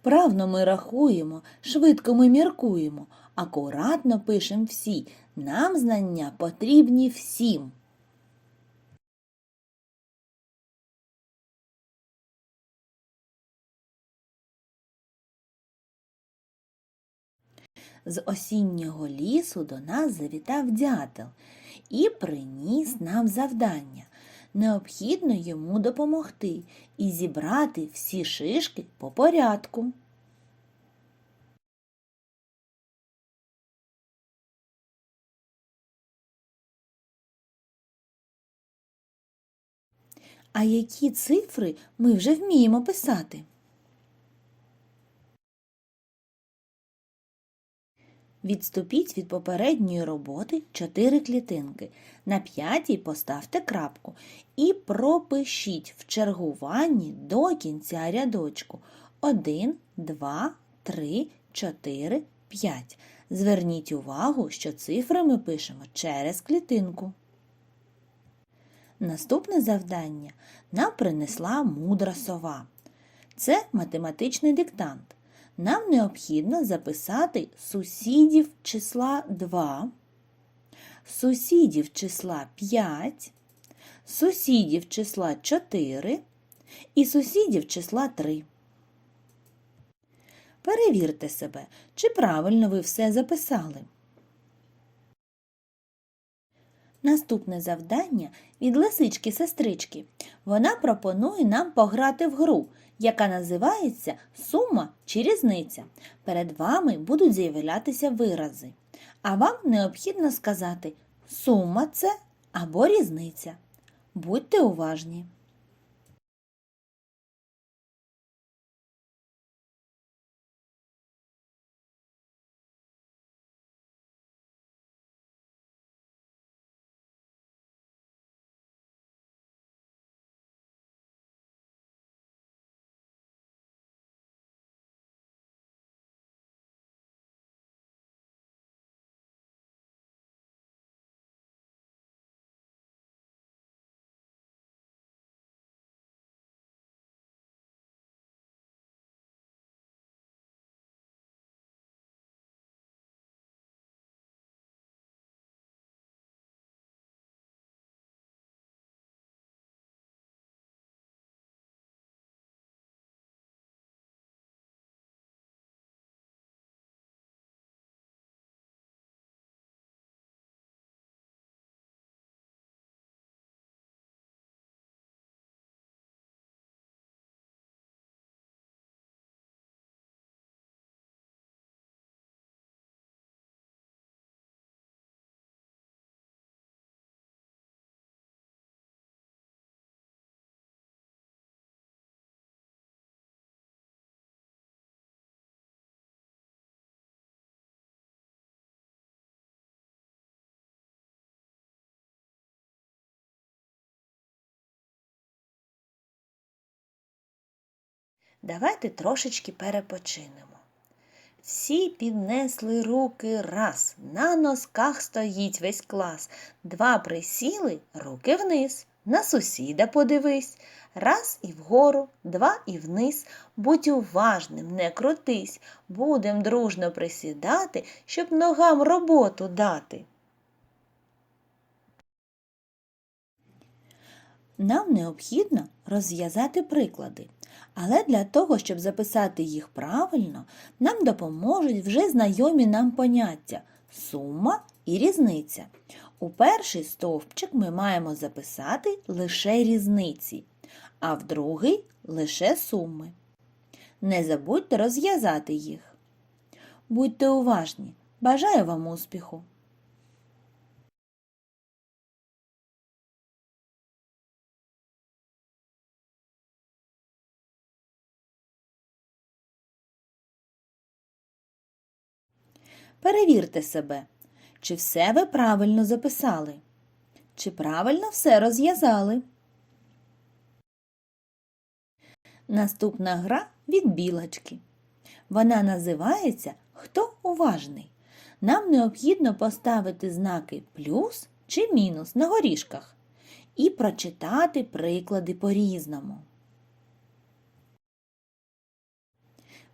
Вправно ми рахуємо, швидко ми міркуємо, акуратно пишем всі. Нам знання потрібні всім. З осіннього лісу до нас завітав дятел і приніс нам завдання. Необхідно йому допомогти і зібрати всі шишки по порядку. А які цифри ми вже вміємо писати? Відступіть від попередньої роботи 4 клітинки. На п'ятій поставте крапку і пропишіть в чергуванні до кінця рядочку 1, 2, 3, 4, 5. Зверніть увагу, що цифри ми пишемо через клітинку. Наступне завдання нам принесла мудра сова. Це математичний диктант. Нам необхідно записати сусідів числа 2, сусідів числа 5, сусідів числа 4 і сусідів числа 3. Перевірте себе, чи правильно ви все записали. Наступне завдання від лисички-сестрички. Вона пропонує нам пограти в гру, яка називається сума чи різниця. Перед вами будуть з'являтися вирази. А вам необхідно сказати сума це або різниця. Будьте уважні. Давайте трошечки перепочинемо. Всі піднесли руки раз, на носках стоїть весь клас. Два присіли, руки вниз, на сусіда подивись. Раз і вгору, два і вниз. Будь уважним, не крутись. Будем дружно присідати, щоб ногам роботу дати. Нам необхідно розв'язати приклади. Але для того, щоб записати їх правильно, нам допоможуть вже знайомі нам поняття сума і різниця. У перший стовпчик ми маємо записати лише різниці, а в другий лише суми. Не забудьте розв'язати їх. Будьте уважні! Бажаю вам успіху! Перевірте себе, чи все ви правильно записали, чи правильно все розв'язали. Наступна гра від білочки. Вона називається Хто уважний. Нам необхідно поставити знаки плюс чи мінус на горішках і прочитати приклади по-різному.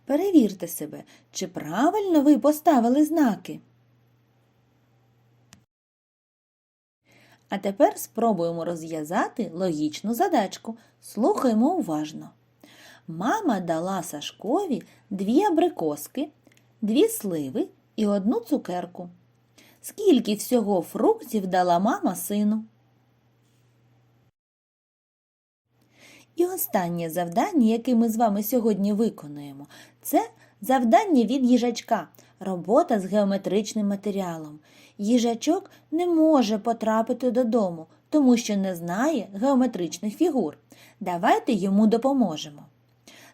Перевірте себе, чи правильно ви поставили знаки. А тепер спробуємо розв'язати логічну задачку. Слухаймо уважно. Мама дала Сашкові дві абрикоски, дві сливи і одну цукерку. Скільки всього фруктів дала мама сину? І останнє завдання, яке ми з вами сьогодні виконуємо, це завдання від їжачка, робота з геометричним матеріалом. Їжачок не може потрапити додому, тому що не знає геометричних фігур. Давайте йому допоможемо.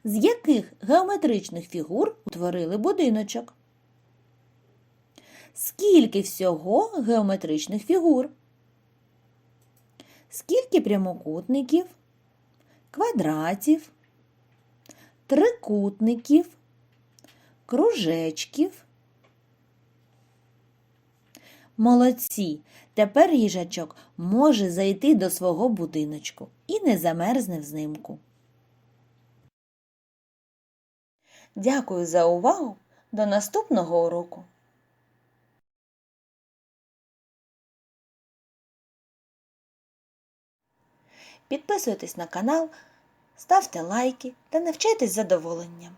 З яких геометричних фігур утворили будиночок? Скільки всього геометричних фігур? Скільки прямокутників? Квадратів, трикутників, кружечків. Молодці! Тепер їжачок може зайти до свого будиночку і не замерзне взимку. Дякую за увагу! До наступного уроку! Підписуйтесь на канал, ставте лайки та навчайтесь задоволенням.